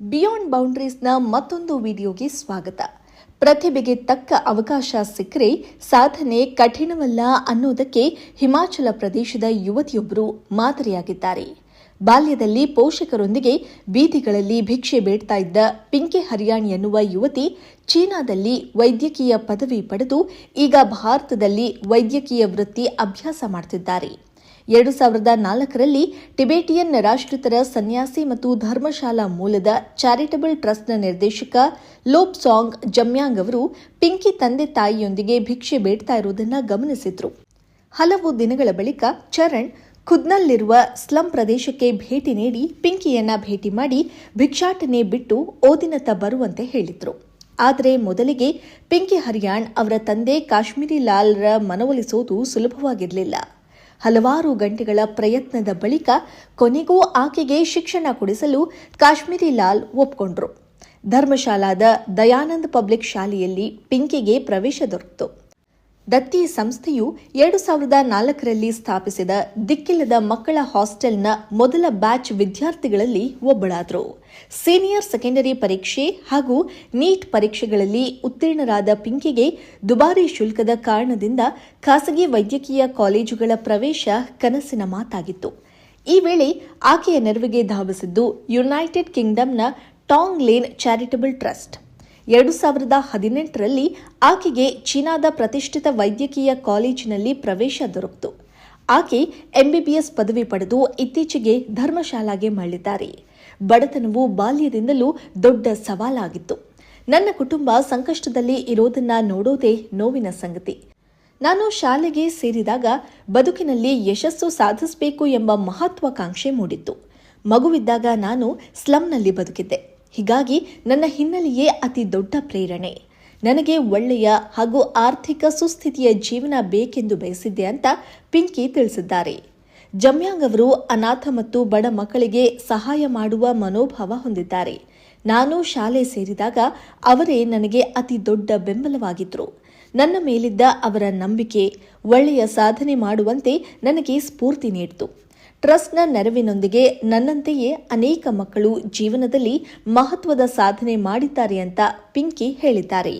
Beyond ಬೌಂಡ್ರೀಸ್ನ ಮತ್ತೊಂದು ವಿಡಿಯೋಗೆ ಸ್ವಾಗತ. ಪ್ರತಿಭೆಗೆ ತಕ್ಕ ಅವಕಾಶ ಸಿಕ್ಕರೆ ಸಾಧನೆ ಕಠಿಣವಲ್ಲ ಅನ್ನೋದಕ್ಕೆ ಹಿಮಾಚಲ ಪ್ರದೇಶದ ಯುವತಿಯೊಬ್ಬರು ಮಾದರಿಯಾಗಿದ್ದಾರೆ. ಬಾಲ್ಯದಲ್ಲಿ ಪೋಷಕರೊಂದಿಗೆ ಬೀದಿಗಳಲ್ಲಿ ಭಿಕ್ಷೆ ಬೇಡ್ತಾ ಇದ್ದ ಪಿಂಕಿ ಹರಿಯಾಣಿ ಎನ್ನುವ ಯುವತಿ ಚೀನಾದಲ್ಲಿ ವೈದ್ಯಕೀಯ ಪದವಿ ಪಡೆದು ಈಗ ಭಾರತದಲ್ಲಿ ವೈದ್ಯಕೀಯ ವೃತ್ತಿ ಅಭ್ಯಾಸ ಮಾಡುತ್ತಿದ್ದಾರೆ ಎರಡು ಸಾವಿರದ ನಾಲ್ಕರಲ್ಲಿ ಟಿಬೇಟಿಯನ್ ನಿರಾಶ್ರಿತರ ಸನ್ಯಾಸಿ ಮತ್ತು ಧರ್ಮಶಾಲಾ ಮೂಲದ ಚಾರಿಟಬಲ್ ಟ್ರಸ್ಟ್ನ ನಿರ್ದೇಶಕ ಲೋಪ್ ಸಾಂಗ್ ಜಮ್ಯಾಂಗ್ ಅವರು ಪಿಂಕಿ ತಂದೆ ತಾಯಿಯೊಂದಿಗೆ ಭಿಕ್ಷೆ ಬೇಡ್ತಾ ಇರುವುದನ್ನು ಗಮನಿಸಿದ್ರು. ಹಲವು ದಿನಗಳ ಬಳಿಕ ಚರಣ್ ಖುದ್ನಲ್ಲಿರುವ ಸ್ಲಂ ಪ್ರದೇಶಕ್ಕೆ ಭೇಟಿ ನೀಡಿ ಪಿಂಕಿಯನ್ನ ಭೇಟಿ ಮಾಡಿ ಭಿಕ್ಷಾಟನೆ ಬಿಟ್ಟು ಓದಿನತ್ತ ಬರುವಂತೆ ಹೇಳಿದ್ರು. ಆದರೆ ಮೊದಲಿಗೆ ಪಿಂಕಿ ಹರಿಯಾಣ್ ಅವರ ತಂದೆ ಕಾಶ್ಮೀರಿ ಲಾಲ್ರ ಮನವೊಲಿಸೋದು ಸುಲಭವಾಗಿರಲಿಲ್ಲ. ಹಲವಾರು ಗಂಟೆಗಳ ಪ್ರಯತ್ನದ ಬಳಿಕ ಕೊನೆಗೂ ಆಕೆಗೆ ಶಿಕ್ಷಣ ಕೊಡಿಸಲು ಕಾಶ್ಮೀರಿ ಲಾಲ್ ಒಪ್ಕೊಂಡ್ರು. ಧರ್ಮಶಾಲಾದ ದಯಾನಂದ್ ಪಬ್ಲಿಕ್ ಶಾಲೆಯಲ್ಲಿ ಪಿಂಕಿಗೆ ಪ್ರವೇಶ ದೊರೆತು. ದತ್ತಿ ಸಂಸ್ಥೆಯು ಎರಡು ಸಾವಿರದ ನಾಲ್ಕರಲ್ಲಿ ಸ್ಥಾಪಿಸಿದ ದಿಕ್ಕಿಲ್ಲದ ಮಕ್ಕಳ ಹಾಸ್ಟೆಲ್ನ ಮೊದಲ ಬ್ಯಾಚ್ ವಿದ್ಯಾರ್ಥಿಗಳಲ್ಲಿ ಒಬ್ಬಳಾದರು. ಸೀನಿಯರ್ ಸೆಕೆಂಡರಿ ಪರೀಕ್ಷೆ ಹಾಗೂ ನೀಟ್ ಪರೀಕ್ಷೆಗಳಲ್ಲಿ ಉತ್ತೀರ್ಣರಾದ ಪಿಂಕಿಗೆ ದುಬಾರಿ ಶುಲ್ಕದ ಕಾರಣದಿಂದ ಖಾಸಗಿ ವೈದ್ಯಕೀಯ ಕಾಲೇಜುಗಳ ಪ್ರವೇಶ ಕನಸಿನ ಮಾತಾಗಿತ್ತು. ಈ ವೇಳೆ ಆಕೆಯ ನೆರವಿಗೆ ಧಾವಿಸಿದ್ದು ಯುನೈಟೆಡ್ ಕಿಂಗ್ಡಮ್ನ ಟಾಂಗ್ ಲೇನ್ ಚಾರಿಟಬಲ್ ಟ್ರಸ್ಟ್. ಎರಡು ಸಾವಿರದ ಹದಿನೆಂಟರಲ್ಲಿ ಆಕೆಗೆ ಚೀನಾದ ಪ್ರತಿಷ್ಠಿತ ವೈದ್ಯಕೀಯ ಕಾಲೇಜಿನಲ್ಲಿ ಪ್ರವೇಶ ದೊರಕಿತು. ಆಕೆ ಎಂಬಿಬಿಎಸ್ ಪದವಿ ಪಡೆದು ಇತ್ತೀಚೆಗೆ ಧರ್ಮಶಾಲಾಗೆ ಮರಳಿದ್ದಾರೆ. ಬಡತನವು ಬಾಲ್ಯದಿಂದಲೂ ದೊಡ್ಡ ಸವಾಲಾಗಿತ್ತು. ನನ್ನ ಕುಟುಂಬ ಸಂಕಷ್ಟದಲ್ಲಿ ಇರೋದನ್ನ ನೋಡೋದೇ ನೋವಿನ ಸಂಗತಿ. ನಾನು ಶಾಲೆಗೆ ಸೇರಿದಾಗ ಬದುಕಿನಲ್ಲಿ ಯಶಸ್ಸು ಸಾಧಿಸಬೇಕು ಎಂಬ ಮಹತ್ವಾಕಾಂಕ್ಷೆ ಮೂಡಿತ್ತು. ಮಗುವಿದ್ದಾಗ ನಾನು ಸ್ಲಮ್ನಲ್ಲಿ ಬದುಕಿದ್ದೆ. ಹೀಗಾಗಿ ನನ್ನ ಹಿನ್ನೆಲೆಯೇ ಅತಿ ದೊಡ್ಡ ಪ್ರೇರಣೆ. ನನಗೆ ಒಳ್ಳೆಯ ಹಾಗೂ ಆರ್ಥಿಕ ಸುಸ್ಥಿತಿಯ ಜೀವನ ಬೇಕೆಂದು ಬಯಸಿದ್ದೆ ಅಂತ ಪಿಂಕಿ ತಿಳಿಸಿದ್ದಾರೆ. ಜಮ್ಯಾಂಗ್ ಅವರು ಅನಾಥ ಮತ್ತು ಬಡ ಮಕ್ಕಳಿಗೆ ಸಹಾಯ ಮಾಡುವ ಮನೋಭಾವ ಹೊಂದಿದ್ದಾರೆ. ನಾನು ಶಾಲೆ ಸೇರಿದಾಗ ಅವರೇ ನನಗೆ ಅತಿ ದೊಡ್ಡ ಬೆಂಬಲವಾಗಿದ್ದರು ನನ್ನ ಮೇಲಿದ್ದ ಅವರ ನಂಬಿಕೆ, ಒಳ್ಳೆಯ ಸಾಧನೆ ಮಾಡುವಂತೆ ನನಗೆ ಸ್ಫೂರ್ತಿ ನೀಡಿತು. ಟ್ರಸ್ಟ್ನ ನೆರವಿನೊಂದಿಗೆ ನನ್ನಂತೆಯೇ ಅನೇಕ ಮಕ್ಕಳು ಜೀವನದಲ್ಲಿ ಮಹತ್ವದ ಸಾಧನೆ ಮಾಡಿದ್ದಾರೆ ಅಂತ ಪಿಂಕಿ ಹೇಳಿದ್ದಾರೆ.